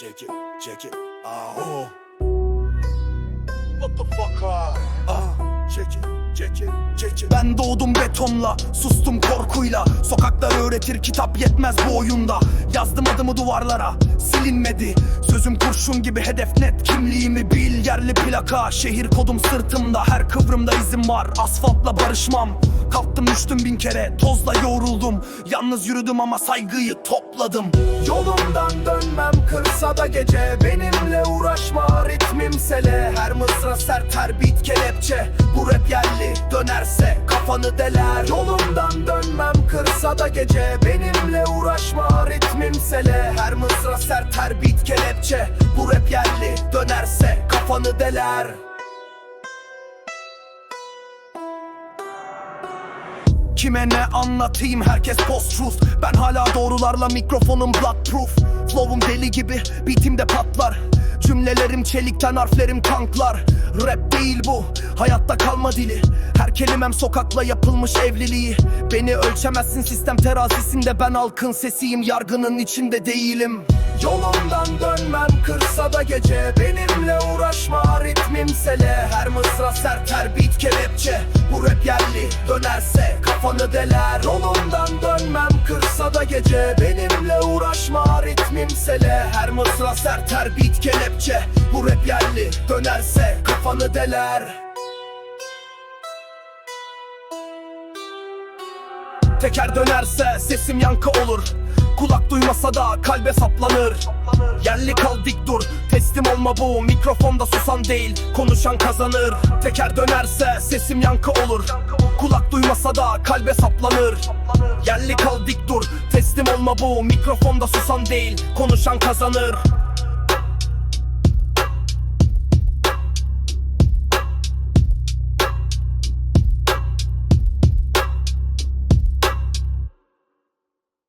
check it, check it. Ah, oh. What the fuck? Ah, ah, Ben doğdum betonla, sustum korkuyla. Sokaklar öğretir, kitap yetmez bu oyunda. Yazdım adımı duvarlara, silinmedi. Sözüm kurşun gibi hedef net, kimliğimi bil. Yerli plaka, şehir kodum sırtımda. Her kıvrımda izim var, asfaltla barışmam. Kalktım düştüm bin kere, tozla yoğruldum. Yalnız yürüdüm ama saygıyı topladım. Yolumdan dönmem kırsa da gece Benimle uğraşma ritmim sele Her mısra sert her bit kelepçe Bu rap yerli dönerse kafanı deler. Yolumdan dönmem kırsa da gece. Benimle uğraşma ritmim sele. Her mısra sert her bit kelepçe. Bu rap yerli dönerse kafanı deler. Kime ne anlatayım? Herkes post truth Ben hala doğrularla mikrofonum bloodproof. Flow'um deli gibi beatimde patlar. Cümlelerim çelikten harflerim tanklar. Rap değil bu hayatta kalma dili. Her kelimem sokakla yapılmış evliliği. Beni ölçemezsin sistem terazisinde. Ben halkın sesiyim yargının içinde değilim. Yolumdan dönmem kırsa da gece. Benimle uğraşma ritmim sele. Her mısra sert her beat kelepçe. Bu rap yerli dönerse kafanı deler. Yolumdan dönmem kırsa da gece. Benimle uğraşma ritmim sele. Her mısra sert her beat kelepçe. Bu rap yerli dönerse kafanı deler Teker dönerse sesim yankı olur. Kulak duymasa da kalbe saplanır. Yerli kal dik dur Teslim olma bu. Mikrofonda susan değil Konuşan kazanır. Teker dönerse sesim yankı olur. Kulak duymasa da kalbe saplanır. Yerli kal dik dur Teslim olma bu. Mikrofonda susan değil Konuşan kazanır